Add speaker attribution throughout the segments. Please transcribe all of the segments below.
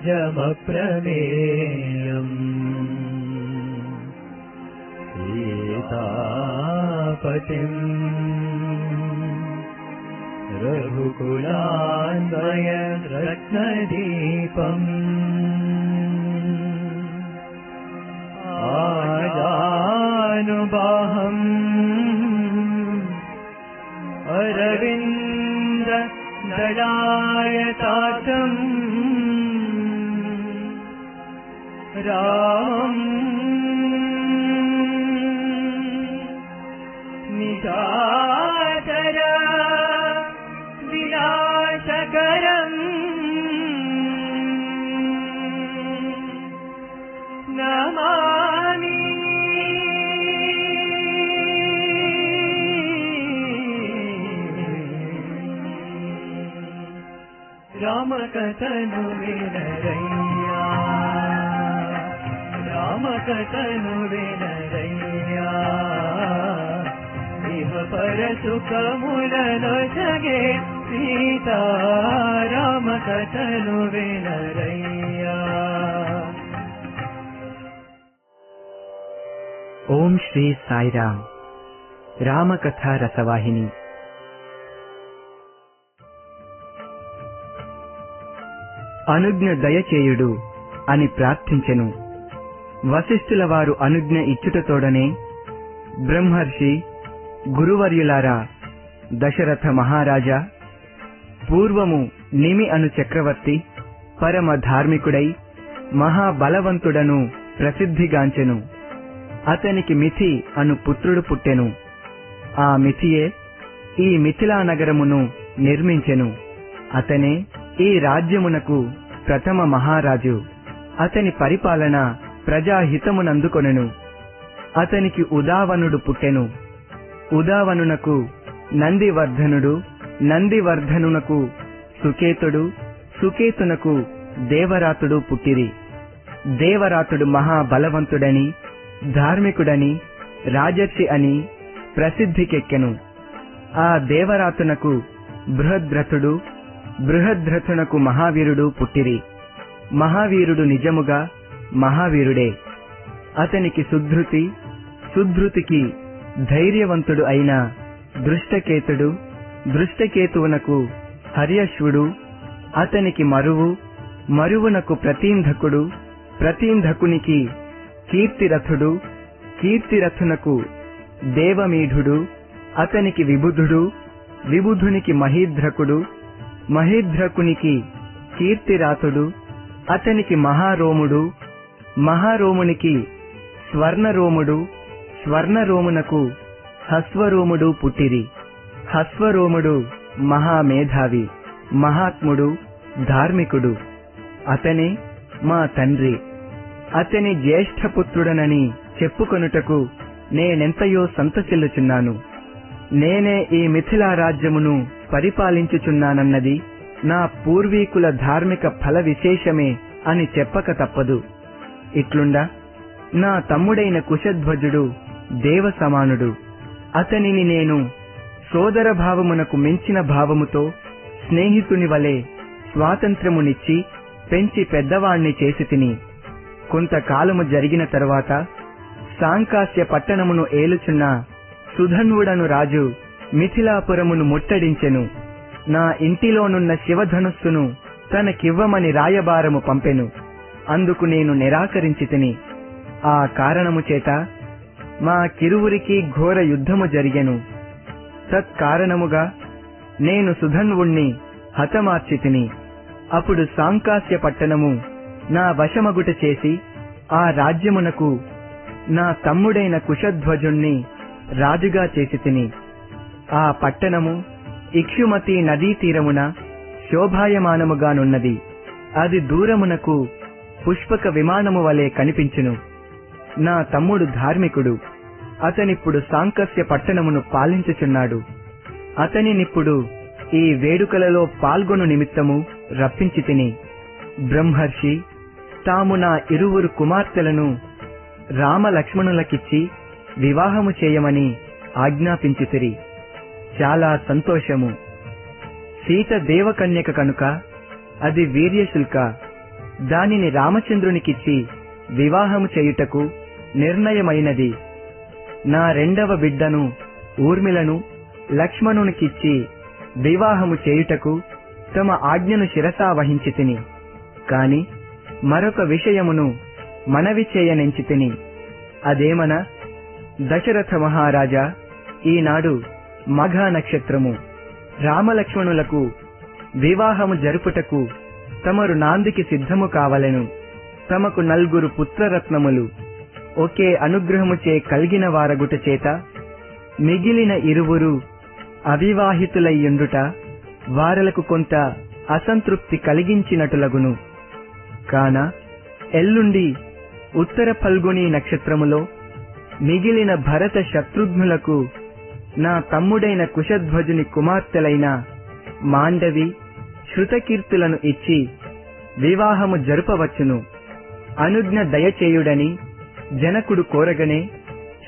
Speaker 1: दशरथात्मजमप्रमेयम् सीतापतिम्। रघुकुलान्वय रत्नदीपम् आजानुबाहम्। अरविन्द दलायतातम् രാമം. നിശാചര വിലാശകരം നമാമി. രാമകഥനു വിന ఇహ పర వినరయ్యా
Speaker 2: ఓం శ్రీ సాయిరామ్ రామకథ రసవాహిని అనుజ్ఞ దయచేయుడు అని ప్రార్థించెను. వశిష్ఠుల వారు అనుజ్ఞ ఇచ్చుటతోడనే బ్రహ్మర్షి గురువర్యులారా దశరథ మహారాజా పూర్వము నిమి అను చక్రవర్తి పరమ ధార్మికుడై మహాబలవంతుడను ప్రసిద్ధిగాంచెను. అతనికి మిథి అను పుత్రుడు పుట్టెను. ఆ మిథియే ఈ మిథిలా నగరమును నిర్మించెను. అతనే ఈ రాజ్యమునకు ప్రథమ మహారాజు. అతని పరిపాలన ప్రజాహితమునందుకొనెను. అతనికి ఉదావనుడు పుట్టెను. ఉదావనునకు నందివర్ధనుడు నందివర్ధనునకు సుకేతుడు సుకేతునకు దేవరాతుడు పుట్టిరి. దేవరాతుడు మహాబలవంతుడని ధార్మికుడని రాజర్షి అని ప్రసిద్ధికెక్కెను. ఆ దేవరాతునకు బృహద్రథుడు బృహద్రథునకు మహావీరుడు పుట్టిరి. మహావీరుడు నిజముగా మహావీరుడే. అతనికి సుధృతి సుధృతికి ధైర్యవంతుడు అయిన దృష్టకేతుడు దృష్టకేతువునకు హర్యశ్వుడు అతనికి మరువు మరువునకు ప్రతీంధకుడు ప్రతీంధకునికి కీర్తిరథుడు కీర్తిరథునకు దేవమీఢుడు అతనికి విబుధుడు విబుధునికి మహీధ్రకుడు మహీధ్రకునికి కీర్తిరాతుడు అతనికి మహారోముడు మహారోమునికి స్వర్ణరోముడు స్వర్ణరోమునకు హస్వరోముడు పుట్టిరి. హస్వరోముడు మహామేధావి మహాత్ముడు ధార్మికుడు. అతనే మా తండ్రి. అతని జ్యేష్ఠపుత్రుడనని చెప్పుకొనుటకు నేనెంతయో సంతసిల్లుచున్నాను నేనే ఈ మిథిలా రాజ్యమును పరిపాలించుచున్నానన్నది నా పూర్వీకుల ధార్మిక ఫల విశేషమే అని చెప్పక తప్పదు. ఇట్లుండా? నా తమ్ముడైన కుశధ్వజుడు దేవ సమానుడు. అతనిని నేను సోదర భావమునకు మించిన భావముతో స్నేహితుని వలె స్వాతంత్రమునిచ్చి పెంచి పెద్దవాణ్ణి చేసి తిని. కొంతకాలము జరిగిన తరువాత సాంకాస్య పట్టణమును ఏలుచున్న సుధన్వుడను రాజు మిథిలాపురమును ముట్టడించెను. నా ఇంటిలోనున్న శివధనుస్సును తనకివ్వమని రాయబారము పంపెను. అందుకు నేను నిరాకరించి తిని ఆ కారణము చేత మా కిరువురికి ఘోర యుద్ధము జరిగెను. తత్కారణముగా నేను సుధన్వుణ్ణి హతమార్చి తిని అప్పుడు సాంకాస్య పట్టణము నా వశమగుట చేసి ఆ రాజ్యమునకు నా తమ్ముడైన కుశధ్వజుణ్ణి రాజుగా చేసి తిని. ఆ పట్టణము ఇక్షుమతి నదీ తీరమున శోభాయమానముగానున్నది. అది దూరమునకు పుష్పక విమానము వలె కనిపించును. నా తమ్ముడు ధార్మికుడు. అతనిప్పుడు సాంకస్య పట్టణమును పాలించుచున్నాడు. అతనినిప్పుడు ఈ వేడుకలలో పాల్గొను నిమిత్తము రప్పించి తిని. బ్రహ్మర్షి తాము నా ఇరువురు కుమార్తెలను రామలక్ష్మణులకిచ్చి వివాహము చేయమని ఆజ్ఞాపించితిరి చాలా సంతోషము. సీత దేవకన్యక కనుక అది వీర్యశుల్క. దానిని రామచంద్రునికిచ్చి వివాహము చేయుటకు నిర్ణయమైనది. నా రెండవ బిడ్డను ఊర్మిలను లక్ష్మణునికిచ్చి వివాహము చేయుటకు తమ ఆజ్ఞను శిరసా వహించి తిని. కాని మరొక విషయమును మనవి చేయనెంచి తిని. అదేమన? దశరథ మహారాజా ఈనాడు మఘా నక్షత్రము. రామలక్ష్మణులకు వివాహము జరుపుటకు తమరు నాందికి సిద్ధము కావలెను. తమకు నల్గురు పుత్రరత్నములు. ఒకే అనుగ్రహముచే కలిగిన వారగుట చేత మిగిలిన ఇరువురు అవివాహితులయ్యుండుట వారలకు కొంత అసంతృప్తి కలిగించినటులగును. కాన ఎల్లుండి ఉత్తర ఫల్గుని నక్షత్రములో మిగిలిన భరత శత్రుఘ్నులకు నా తమ్ముడైన కుశధ్వజుని కుమార్తెలైన మాండవి శృతకీర్తులను ఇచ్చి వివాహము జరుపవచ్చును. అనుజ్ఞ దయచేయుడని జనకుడు కోరగనే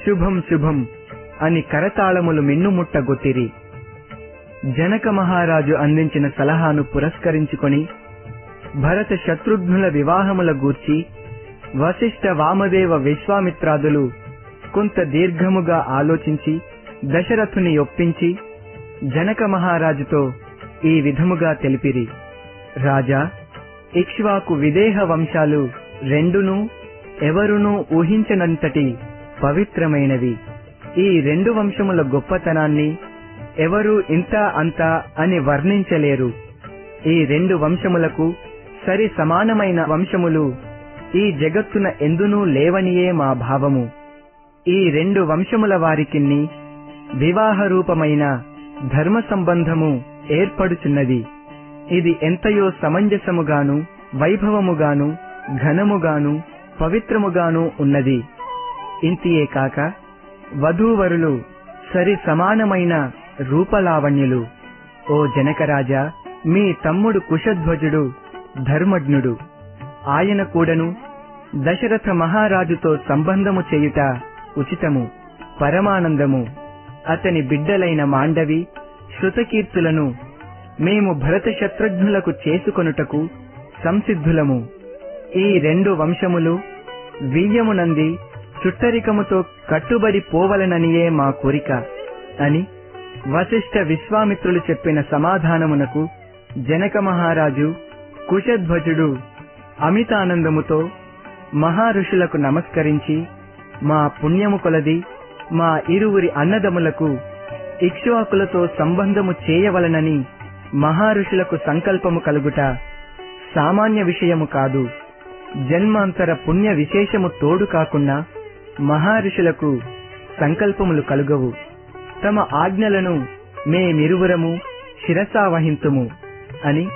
Speaker 2: శుభం శుభం అని కరతాళములు మిన్నుముట్టగొట్టిరి. జనక మహారాజు అందించిన సలహాను పురస్కరించుకొని భరత శత్రుఘ్నుల వివాహముల గూర్చి వశిష్ఠ వామదేవ విశ్వామిత్రాదులు కొంత దీర్ఘముగా ఆలోచించి దశరథుని ఒప్పించి జనక మహారాజుతో ఈ విధముగా తెలిపిరి. రాజా ఇక్ష్వాకు విదేహ వంశాలు రెండును ఎవరునూ ఊహించనంతటి పవిత్రమైనవి. ఈ రెండు వంశముల గొప్పతనాన్ని ఎవరు ఇంత అంత అని వర్ణించలేరు. ఈ రెండు వంశములకు సరి సమానమైన వంశములు ఈ జగత్తున ఎందునూ లేవనియే మా భావము. ఈ రెండు వంశముల వారికిన్ని వివాహ రూపమైన ధర్మ సంబంధము ఏర్పడుచున్నది. ఇది ఎంతయో సమంజసముగాను వైభవముగాను ఘనముగాను పవిత్రముగాను ఉన్నది. ఇంతియే కాక వధూవరులు సరి సమానమైన రూపలావణ్యులు. ఓ జనకరాజా మీ తమ్ముడు కుశధ్వజుడు ధర్మజ్ఞుడు. ఆయన కూడను దశరథ మహారాజుతో సంబంధము చేయుట ఉచితము పరమానందము. అతని బిడ్డలైన మాండవి శృతకీర్తులను మేము భరత శత్రుఘ్నులకు చేసుకొనుటకు సంసిద్ధులము. ఈ రెండు వంశములు వీర్యమునంది చుట్టరికముతో కట్టుబడి పోవలననియే మా కోరిక అని వశిష్ఠ విశ్వామిత్రులు చెప్పిన సమాధానమునకు జనక మహారాజు కుశధ్వజుడు అమితానందముతో మహారుషులకు నమస్కరించి మా పుణ్యము కొలది మా ఇరువురి అన్నదములకు ఇక్ష్వాకులతో సంబంధము చేయవలనని మహారుషులకు సంకల్పము కలుగుట సామాన్య విషయము కాదు. జన్మాంతర పుణ్య విశేషము తోడు కాకుండా మహర్షులకు సంకల్పములు కలుగవు. తమ ఆజ్ఞలను మేమిరువురము శిరసావహింతుము అని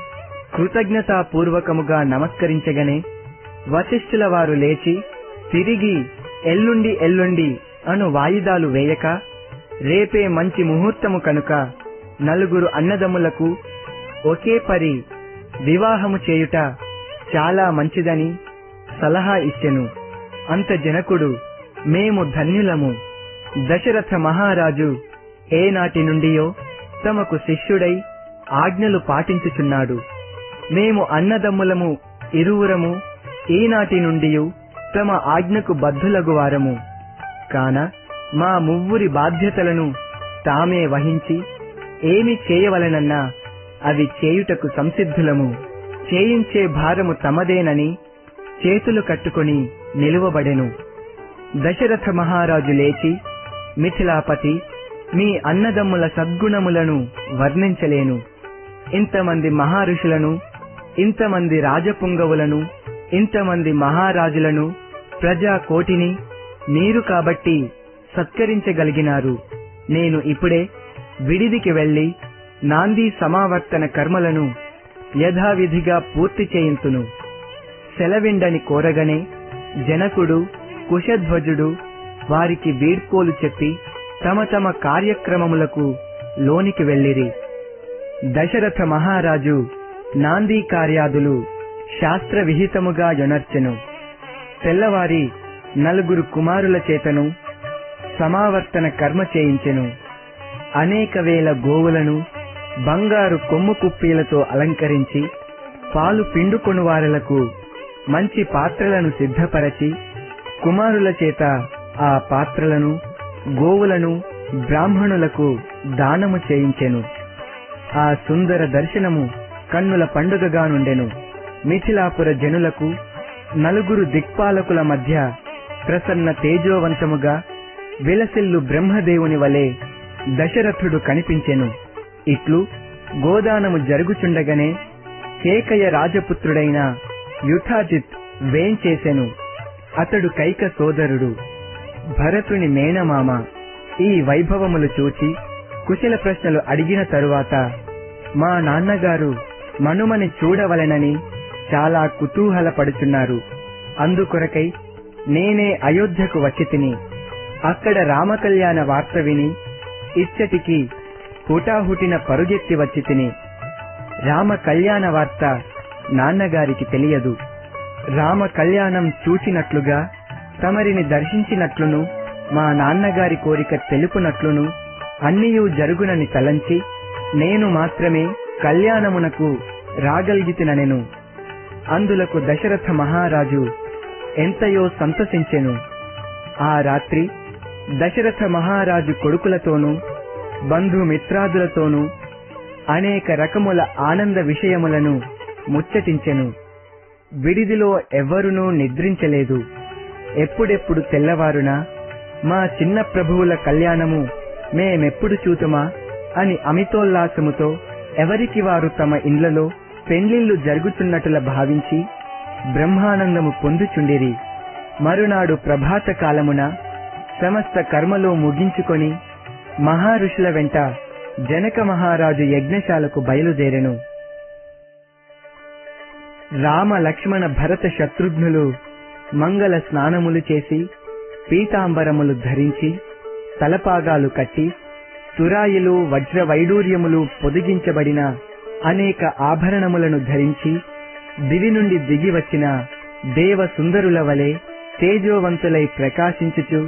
Speaker 2: కృతజ్ఞతాపూర్వకముగా నమస్కరించగనే వశిష్ఠుల వారు లేచి తిరిగి ఎల్లుండి ఎల్లుండి అను వాయిదాలు వేయక రేపే మంచి ముహూర్తము కనుక నలుగురు అన్నదమ్ములకు ఒకే పరి వివాహము చేయుట చాలా మంచిదని సలహా ఇచ్చెను. అంత జనకుడు మేము ధన్యులము. దశరథ మహారాజు ఏనాటి నుండియో తమకు శిష్యుడై ఆజ్ఞలు పాటించుచున్నాడు. మేము అన్నదమ్ములము ఇరువురము ఈనాటి నుండి తమ ఆజ్ఞకు బద్ధులగువారము కాన మా మువ్వురి బాధ్యతలను తామే వహించి ఏమి చేయవలనన్నా అవి చేయుటకు సంసిద్ధులము. చేయించే భారము తమదేనని చేతులు కట్టుకొని నిలువబడెను. దశరథ మహారాజు లేచి మిథిలాపతి మీ అన్నదమ్ముల సద్గుణములను వర్ణించలేను. ఇంతమంది మహారుషులను ఇంతమంది రాజపుంగవులను ఇంతమంది మహారాజులను ప్రజా కోటిని మీరు కాబట్టి సత్కరించగలిగినారు. నేను ఇప్పుడే విడిదికి వెళ్ళి నాంది సమావర్తన కర్మలను యథావిధిగా పూర్తి చేయించును సెలవిండని కోరగనే జనకుడు కుశధ్వజుడు వారికి వీడ్కోలు చెప్పి తమ తమ కార్యక్రమములకు లోనికి వెళ్ళిరి. దశరథ మహారాజు నాంది కార్యాదులు శాస్త్ర విహితముగా యొనర్చెను. తెల్లవారి నలుగురు కుమారుల చేతను సమావర్తన కర్మ చేయించెను. అనేక వేల గోవులను బంగారు కొమ్ము కుప్పీలతో అలంకరించి పాలు పిండుకొను వారలకు మంచి పాత్రలను సిద్ధపరచి కుమారుల చేత ఆ పాత్రలను గోవులను బ్రాహ్మణులకు దానము చేయించెను. ఆ సుందర దర్శనము కన్నుల పండుగగా నుండెను. మిథిలాపుర జనులకు నలుగురు దిక్పాలకుల మధ్య ప్రసన్న తేజోవంతముగా విలసిల్లు బ్రహ్మదేవుని వలె దశరథుడు కనిపించెను. ఇట్లు గోదానము జరుగుచుండగనే కేకయ రాజపుత్రుడైన యుథాజిత్ వేంచేసెను అతడు కైక సోదరుడు. భరతుని మేనమామ ఈ వైభవములు చూచి కుశల ప్రశ్నలు అడిగిన తరువాత మా నాన్నగారు మనుమని చూడవలెనని చాలా కుతూహలపడుచున్నారు. అందుకొరకై నేనే అయోధ్యకు వచ్చి తిని అక్కడ రామకళ్యాణ వార్త విని ఇచ్చటికి హుటాహుటిన పరుగెత్తి వచ్చి తిని రామ కళ్యాణ వార్త నాన్నగారికి తెలియదు. రామ కళ్యాణం చూచినట్లుగా తమరిని దర్శించినట్లును మా నాన్నగారి కోరిక తెలుపునట్లును అన్నియూ జరుగునని తలంచి నేను మాత్రమే కళ్యాణమునకు రాగలిగితిననెను అందులకు దశరథ మహారాజు ఎంతయో సంతసించెను. ఆ రాత్రి దశరథ మహారాజు కొడుకులతోనూ బంధుమిత్రాదులతోనూ అనేక రకముల ఆనంద విషయములను ముచ్చటించెను. విడిదిలో ఎవ్వరునూ నిద్రించలేదు. ఎప్పుడెప్పుడు తెల్లవారునా మా చిన్న ప్రభువుల కళ్యాణము మేమెప్పుడు చూతుమా అని అమితోల్లాసముతో ఎవరికి వారు తమ ఇండ్లలో పెండ్లిళ్ళు జరుగుతున్నట్టుల భావించి బ్రహ్మానందము పొందుచుండిరి. మరునాడు ప్రభాత కాలమున సమస్త కర్మలో ముగించుకొని మహారుషుల వెంట జనక మహారాజు యజ్ఞశాలకు బయలుదేరెను. రామ లక్ష్మణ భరత శత్రుఘ్నులు మంగళ స్నానములు చేసి పీతాంబరములు ధరించి తలపాగాలు కట్టి తురాయిలు వజ్ర వైడూర్యములు పొదిగించబడిన అనేక ఆభరణములను ధరించి దివి నుండి దిగి వచ్చిన దేవ సుందరుల వలె తేజోవంతులై ప్రకాశించుచు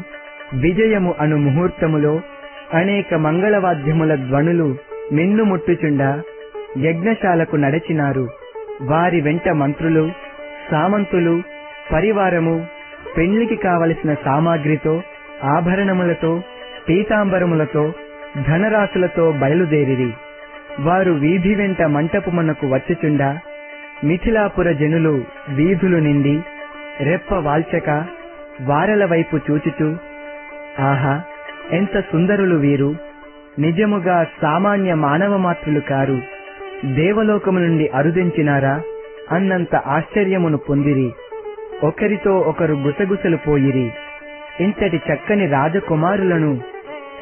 Speaker 2: విజయము అను ముహూర్తములో అనేక మంగళవాద్యముల ధ్వనులు మిన్నుముట్టుచుండా యజ్ఞశాలకు నడచినారు. వారి వెంట మంత్రులు సామంతులు పరివారము పెళ్ళికి కావలసిన సామాగ్రితో ఆభరణములతో పీతాంబరములతో ధనరాశులతో బయలుదేరిరి. వారు వీధి వెంట మంటపమునకు వచ్చుచుండా మిథిలాపుర జనులు వీధులు నిండి రెప్ప వాల్చక వారల వైపు చూచుచూ ఆహా ఎంత సుందరులు వీరు. నిజముగా సామాన్య మానవ మాత్రులు కారు. దేవలోకము నుండి అరుదించినారా? అన్నంత ఆశ్చర్యమును పొందిరి. ఒకరితో ఒకరు గుసగుసలు పోయిరి. ఇంతటి చక్కని రాజకుమారులను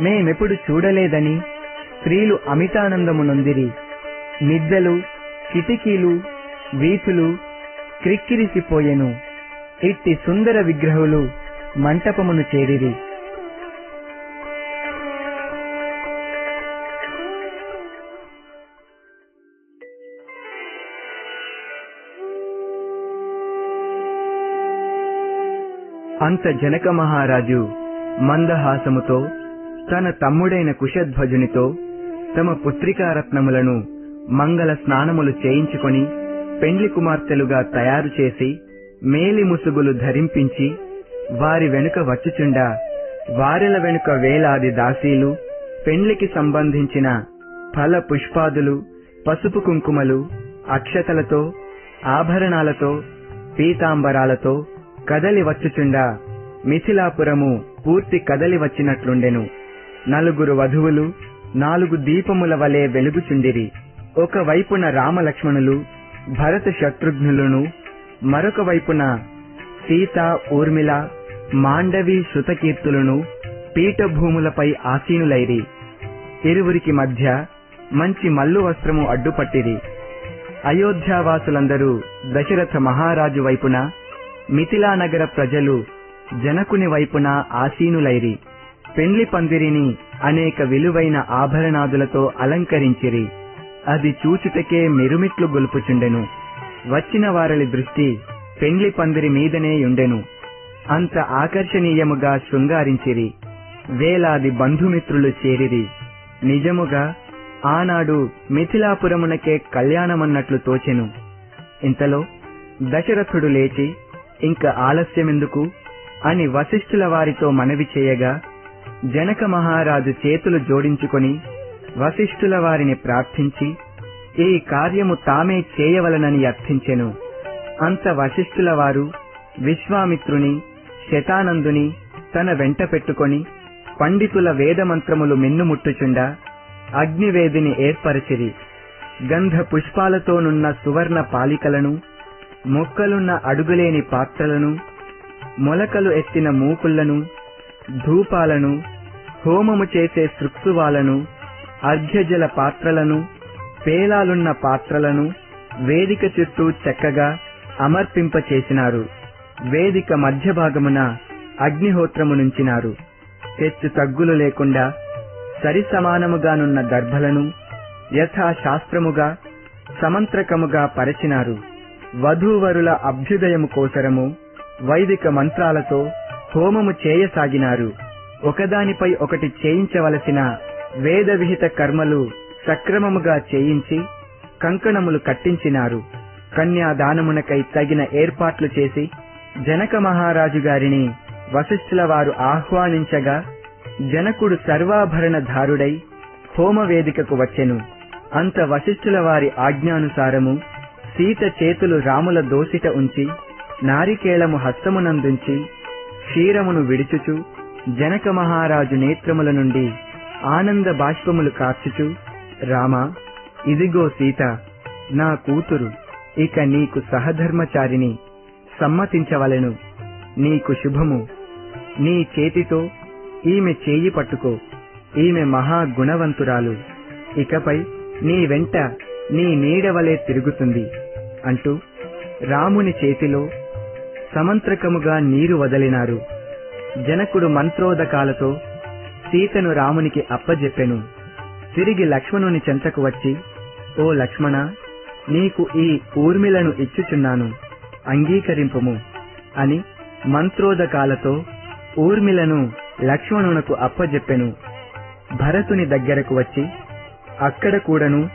Speaker 2: మేమెప్పుడు చూడలేదని స్త్రీలు అమితానందము నొందిరి. మిద్దెలు కిటికీలు వీపులు క్రిక్కిరిసిపోయెను. ఇట్టి సుందర విగ్రహులు మంటపమును చేరిరి. అంత జనక మహారాజు మందహాసముతో తన తమ్ముడైన కుశధ్వజునితో తమ పుత్రికారత్నములను మంగళ స్నానములు చేయించుకొని పెండ్లి కుమార్తెలుగా తయారు చేసి మేలి ముసుగులు ధరింపించి వారి వెనుక వచ్చుచుండా వారెల వెనుక వేలాది దాసీలు పెండ్లికి సంబంధించిన ఫల పుష్పాదులు పసుపు కుంకుమలు అక్షతలతో ఆభరణాలతో పీతాంబరాలతో కదలి వచ్చుచుండా. మిథిలాపురము పూర్తి కదలి వచ్చినట్లుండెను. నలుగురు వధువులు నాలుగు దీపముల వలె వెలుగుచుండిరి. ఒక వైపున రామలక్ష్మణులు భరత శత్రుఘ్నులను మరొక వైపున సీత ఊర్మిళ మాండవి శృతకీర్తులను పీఠభూములపై ఆసీనులైరి. ఇరువురికి మధ్య మంచి మల్లు వస్త్రము అడ్డుపట్టిరి. అయోధ్యావాసులందరూ దశరథ మహారాజు వైపున మిథిలా నగర ప్రజలు జనకుని వైపున ఆసీనులైరి. పెండ్లి పందిరిని అనేక విలువైన ఆభరణాదులతో అలంకరించిరి. అది చూచుటకే మెరుమిట్లు గొలుపుచుండెను. వచ్చిన వారలి దృష్టి పెండ్లి పందిరి మీదనే ఉండెను అంత ఆకర్షణీయముగా శృంగారించిరి. వేలాది బంధుమిత్రులు చేరిరి. నిజముగా ఆనాడు మిథిలాపురమునకే కళ్యాణమన్నట్లు తోచెను. ఇంతలో దశరథుడు లేచి ఇంక ఆలస్యమెందుకు? అని వశిష్ఠుల వారితో మనవి చేయగా జనక మహారాజు చేతులు జోడించుకొని వశిష్ఠుల వారిని ప్రార్థించి ఈ కార్యము తామే చేయవలనని అర్థించెను. అంత వశిష్ఠుల వారు విశ్వామిత్రుని శతానందుని తన వెంట పెట్టుకొని పండితుల వేదమంత్రములు మిన్నుముట్టుచుండా అగ్నివేదిని ఏర్పరచిరి. గంధ పుష్పాలతోనున్న సువర్ణ పాలికలను మొక్కలున్న అడుగులేని పాత్రలను మొలకలు ఎత్తిన మూకుళ్ళను ధూపాలను హోమము చేసే సృక్సువాలను అర్ఘ్యజల పాత్రలను పేలాలున్న పాత్రలను వేదిక చుట్టూ చక్కగా అమర్పింపచేసినారు. వేదిక మధ్య భాగమున అగ్నిహోత్రము నుంచినారు. హెచ్చు తగ్గులు లేకుండా సరి సమానముగానున్న దర్భలను యథాశాస్త్రముగా సమంత్రకముగా పరచినారు. వధూవరుల అభ్యుదయము కోసరము వైదిక మంత్రాలతో హోమము చేయసాగినారు. ఒకదానిపై ఒకటి చేయించవలసిన వేద విహిత కర్మలు సక్రమముగా చేయించి కంకణములు కట్టించినారు. కన్యాదానమునకై తగిన ఏర్పాట్లు చేసి జనక మహారాజు గారిని వశిష్ఠుల వారు ఆహ్వానించగా జనకుడు సర్వాభరణధారుడై హోమవేదికకు వచ్చెను. అంత వశిష్ఠుల వారి ఆజ్ఞానుసారము సీత చేతులు రాముల దోసిట ఉంచి నారికేళము హస్తమునందుంచి క్షీరమును విడుచుచు జనక మహారాజు నేత్రముల నుండి ఆనంద బాష్పములు కార్చుచు రామా ఇదిగో సీత నా కూతురు ఇక నీకు సహధర్మచారిని సమ్మతించవలెను. నీకు శుభము. నీ చేతితో ఈమె చేయి పట్టుకో. ఈమె మహా గుణవంతురాలు. ఇకపై నీ వెంట నీ నీడవలే తిరుగుతుంది. అంటూ రాముని చేతిలో సమంత్రకముగా నీరు వదలినారు. జనకుడు మంత్రోదకాలతో సీతను రామునికి అప్పజెప్పెను. తిరిగి లక్ష్మణుని చెంతకు వచ్చి ఓ లక్ష్మణ నీకు ఈ ఊర్మిలను ఇచ్చుచున్నాను అంగీకరింపుము అని మంత్రోదకాలతో ఊర్మిలను లక్ష్మణునకు అప్పజెప్పెను. భరతుని దగ్గరకు వచ్చి అక్కడ కూడాను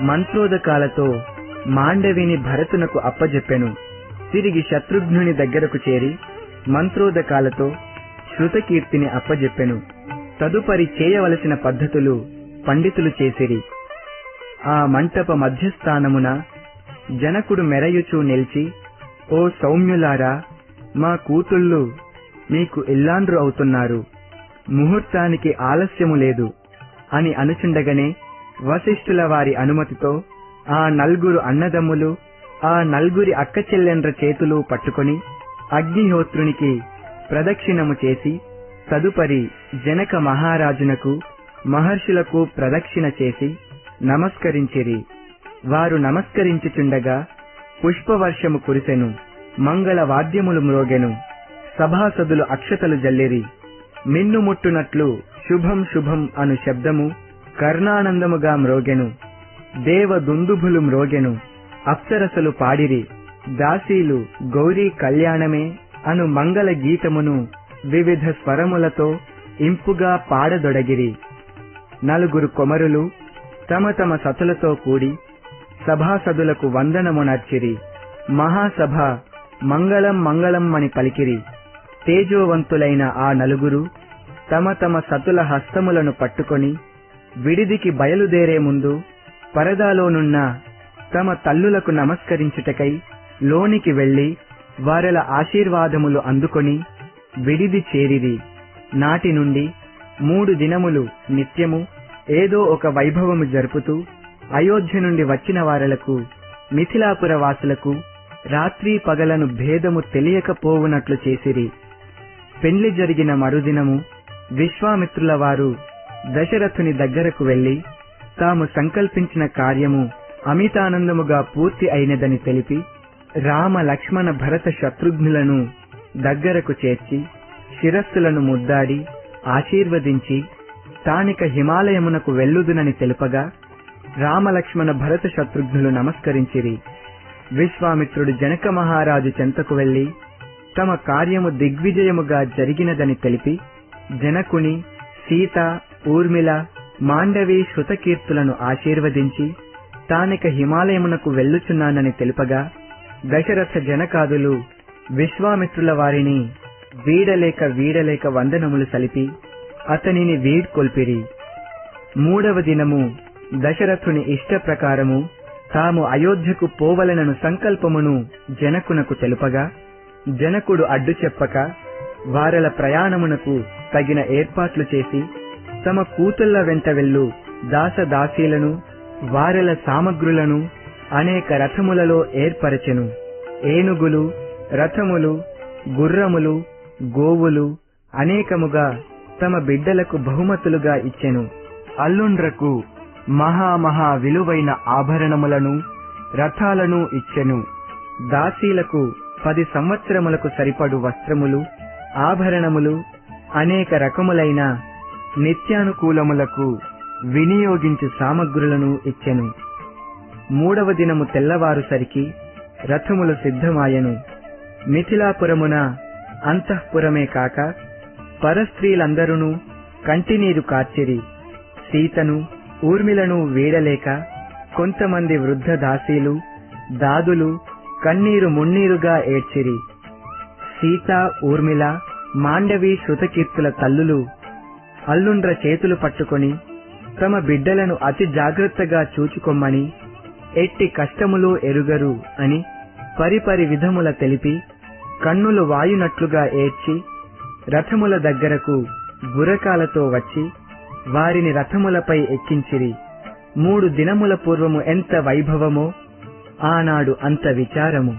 Speaker 2: మంత్రోదకాలతో మాండవిని భరతునకు అప్పజెప్పెను. తిరిగి శత్రుఘ్నుని దగ్గరకు చేరి మంత్రోదకాలతో శృతకీర్తిని అప్పజెప్పెను. తదుపరి చేయవలసిన పద్ధతులు పండితులు చేసిరి. ఆ మంటప మధ్యస్థానమున జనకుడు మెరయుచూ నిలిచి ఓ సౌమ్యులారా మా కూతుళ్ళు మీకు ఇల్లాండ్రు అవుతున్నారు. ముహూర్తానికి ఆలస్యము లేదు అని అనుచుండగనే వశిష్ఠుల వారి అనుమతితో ఆ నలుగురు అన్నదమ్ములు ఆ నలుగురి అక్క చెల్లెండ్ర చేతులు పట్టుకొని అగ్నిహోత్రునికి ప్రదక్షిణము చేసి తదుపరి జనక మహారాజునకు మహర్షులకు ప్రదక్షిణ చేసి నమస్కరించిరి. వారు నమస్కరించుచుండగా పుష్పవర్షము కురిసెను మంగళ వాద్యములు మ్రోగెను సభాసదులు అక్షతలు జల్లిరి. మిన్నుముట్టునట్లు శుభం శుభం అను శబ్దము కర్ణానందముగా మ్రోగెను. దేవ దుందుభులు మ్రోగెను అప్సరసలు పాడిరి దాసీలు గౌరీ కళ్యాణమే అను మంగళ గీతమును వివిధ స్వరములతో ఇంపుగా పాడదొడగిరి. నలుగురు కొమరులు తమ తమ సతులతో కూడి సభాసదులకు వందనమునర్చిరి మహాసభ మంగళం మంగళం అని పలికిరి. తేజోవంతులైన ఆ నలుగురు తమ తమ సతుల హస్తములను పట్టుకొని విడిదికి బయలుదేరే ముందు పరదాలోనున్న తమ తల్లులకు నమస్కరించుటకై లోనికి వెళ్ళి వారల ఆశీర్వాదములు అందుకొని విడిది చేరిరి. నాటి నుండి మూడు దినములు నిత్యము ఏదో ఒక వైభవము జరుపుతూ అయోధ్య నుండి వచ్చిన వారలకు మిథిలాపుర వాసులకు రాత్రి పగలను భేదము తెలియకపోవునట్లు చేసిరి. పెండ్లి జరిగిన మరుదినము విశ్వామిత్రుల వారు దశరథుని దగ్గరకు వెళ్ళి తాము సంకల్పించిన కార్యము అమితానందముగా పూర్తి అయినదని తెలిపి రామ లక్ష్మణ భరత శత్రుఘ్నులను దగ్గరకు చేర్చి శిరస్సులను ముద్దాడి ఆశీర్వదించి స్థానిక హిమాలయమునకు వెళ్ళుదునని తెలుపగా రామలక్ష్మణ భరత శత్రుఘ్నులు నమస్కరించిరి. విశ్వామిత్రుడు జనక మహారాజు చెంతకు వెళ్ళి తమ కార్యము దిగ్విజయముగా జరిగినదని తెలిపి జనకుని సీత ఊర్మిళ మాండవి శృతకీర్తులను ఆశీర్వదించి స్థానిక హిమాలయమునకు వెళ్ళుచున్నానని తెలుపగా దశరథ జనకాదులు విశ్వామిత్రుల వారిని వీడలేక వీడలేక వందనములు సలిపి అతనిని వీడ్కొల్పిరి. మూడవ దినము దశరథుని ఇష్ట ప్రకారము తాము అయోధ్యకు పోవలనను సంకల్పమును జనకునకు తెలుపగా జనకుడు అడ్డు చెప్పక వారల ప్రయాణమునకు తగిన ఏర్పాట్లు చేసి తమ కూతుళ్ళ వెంట వెళ్ళు. దాసదాసీలను వారెల సామగ్రులను అనేక రథములలో ఏర్పరచెను. ఏనుగులు రథములు గుర్రములు గోవులు అనేకముగా తమ బిడ్డలకు బహుమతులుగా ఇచ్చెను. అల్లుండ్రకు మహా మహా విలువైన ఆభరణములను రథాలను ఇచ్చెను. దాసీలకు పది సంవత్సరములకు సరిపడు వస్త్రములు ఆభరణములు అనేక రకములైన నిత్యానుకూలములకు వినియోగించు సామగ్రులను ఇచ్చెను. మూడవ దినము తెల్లవారుసరికి రథములు సిద్ధమాయెను. మిథిలాపురమున అంతఃపురమే కాక పరస్త్రీలందరూ కంటినీరు కార్చిరి. సీతను ఊర్మిలను వీడలేక కొంతమంది వృద్ధ దాసీలు దాదులు కన్నీరు మున్నీరుగా ఏడ్చిరి. సీత ఊర్మిళ మాండవి శృతకీర్తుల తల్లులు అల్లుండ్ర చేతులు పట్టుకొని తమ బిడ్డలను అతి జాగ్రత్తగా చూచుకొమ్మని ఎట్టి కష్టములు ఎరుగరు అని పరిపరి విధముల తెలిపి కన్నులు వాయునట్లుగా ఏడ్చి రథముల దగ్గరకు బురకాలతో వచ్చి వారిని రథములపై ఎక్కించిరి. మూడు దినముల పూర్వము ఎంత వైభవమో ఆనాడు అంత విచారము.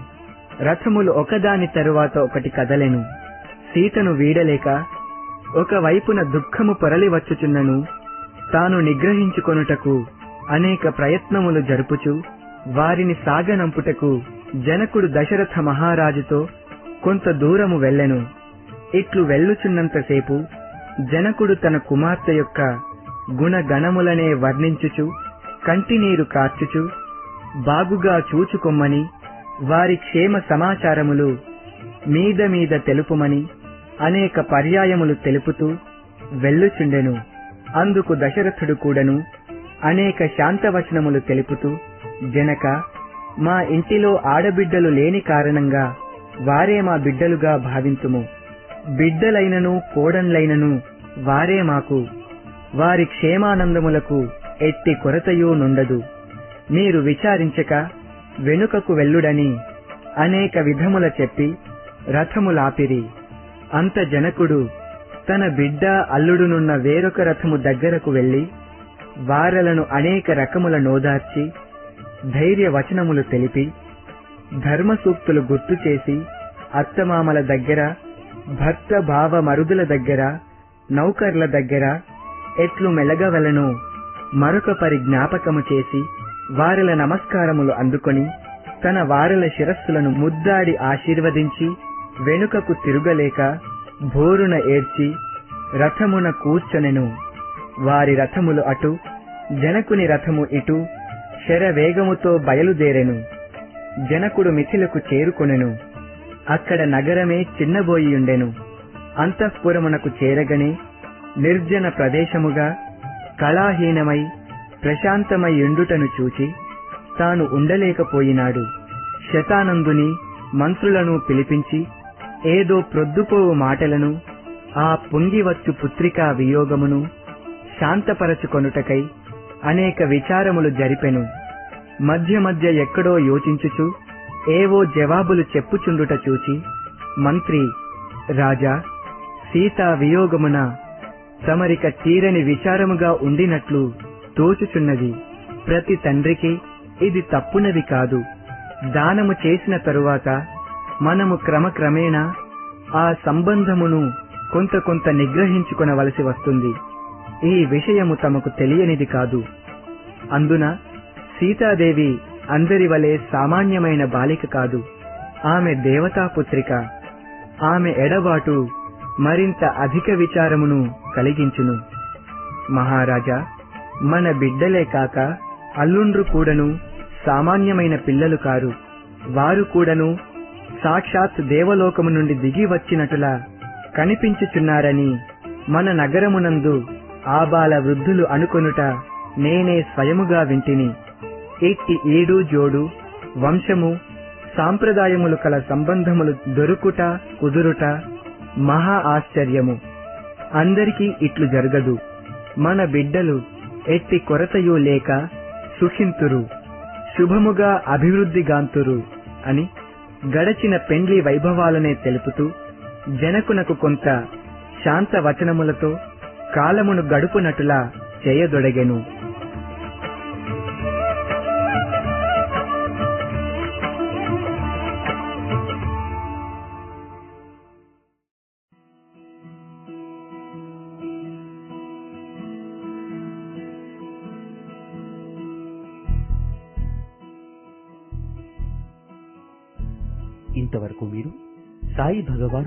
Speaker 2: రథములు ఒకదాని తరువాత ఒకటి కదలెను. సీతను వీడలేక ఒకవైపున దుఃఖము పొరలి వచ్చుచున్నను తాను నిగ్రహించుకొనుటకు అనేక ప్రయత్నములు జరుపుచు వారిని సాగనంపుటకు జనకుడు దశరథ మహారాజుతో కొంత దూరము వెళ్ళెను. ఇట్లు వెళ్ళుచున్నంతసేపు జనకుడు తన కుమార్తె యొక్క గుణగణములనే వర్ణించుచు కంటినీరు కార్చుచు బాగుగా చూచుకొమ్మని వారి క్షేమ సమాచారములు మీద మీద తెలుపుమని అనేక పర్యాయములు తెలుపుతూ వెళ్ళుచుండెను. అందుకు దశరథుడు కూడను. అనేక శాంతవచనములు తెలుపుతూ జనక మా ఇంటిలో ఆడబిడ్డలు లేని కారణంగా వారే మా బిడ్డలుగా భావింతుము. బిడ్డలైనను కోడన్లైనను వారే మాకు. వారి క్షేమానందములకు ఎట్టి కొరతయూ నుండదు. మీరు విచారించక వెనుకకు వెళ్ళుడని అనేక విధముల చెప్పి రథములాపిరి. అంత జనకుడు తన బిడ్డ అల్లుడునున్న వేరొక రథము దగ్గరకు వెళ్ళి వారలను అనేక రకముల నోదార్చి ధైర్య వచనములు తెలిపి ధర్మసూక్తులు గుర్తు చేసి అత్తమామల దగ్గర భర్త భావ మరుదుల దగ్గర నౌకర్ల దగ్గర ఎట్లు మెలగవలను మరొక పరి జ్ఞాపకము చేసి వారిల నమస్కారములు అందుకొని తన వారల శిరస్సులను ముద్దాడి ఆశీర్వదించి వెనుకకు తిరుగలేక భోరున ఏడ్చి రథమున కూర్చొనెను. వారి రథములు అటు జనకుని రథము ఇటు శరవేగముతో బయలుదేరెను. జనకుడు మిథిలకు చేరుకొనెను. అక్కడ నగరమే చిన్నబోయియుండెను. అంతఃపురమునకు చేరగనే నిర్జన ప్రదేశముగా కళాహీనమై ప్రశాంతమై ఎండుటను చూచి తాను ఉండలేకపోయినాడు. శతానందుని మంత్రులను పిలిపించి ఏదో ప్రొద్దుపోవు మాటలను ఆ పొంగివచ్చు పుత్రికా వియోగమును శాంతపరచుకొనుటకై అనేక విచారములు జరిపెను. మధ్య మధ్య ఎక్కడో యోచించుచు ఏవో జవాబులు చెప్పుచుండుట చూచి మంత్రి రాజా సీతా వియోగమున తమరిక తీరని విచారముగా ఉండినట్లు తోచుచున్నది. ప్రతి తండ్రికి ఇది తప్పునది కాదు. దానము చేసిన తరువాత మనము క్రమక్రమేణా ఆ సంబంధమును కొంత కొంత నిగ్రహించుకొనవలసి వస్తుంది. ఈ విషయము తమకు తెలియనిది కాదు. అందున సీతాదేవి అందరి వలె సామాన్యమైన బాలిక కాదు. ఆమె దేవతాపుత్రిక. ఆమె ఎడబాటు మరింత అధిక విచారమును కలిగించును. మహారాజా మన బిడ్డలే కాక అల్లుండ్రు కూడను సామాన్యమైన పిల్లలు కారు. వారు కూడను సాక్షాత్ దేవలోకము నుండి దిగి వచ్చినటులా కనిపించుచున్నారని మన నగరమునందు ఆబాల వృద్ధులు అనుకొనుట నేనే స్వయముగా వింటిని. ఎట్టి ఏడు జోడు వంశము సాంప్రదాయములు కల సంబంధములు దొరుకుట కుదురుట మహా ఆశ్చర్యము. అందరికీ ఇట్లు జరగదు. మన బిడ్డలు ఎట్టి కొరతయు లేక సుఖింతురు. శుభముగా అభివృద్ధిగాంతురు అని గడచిన పెండ్లి వైభవాలనే తెలుపుతూ జనకునకు కొంత శాంత వచనములతో కాలమును గడుపునటులా చేయదొడగెను.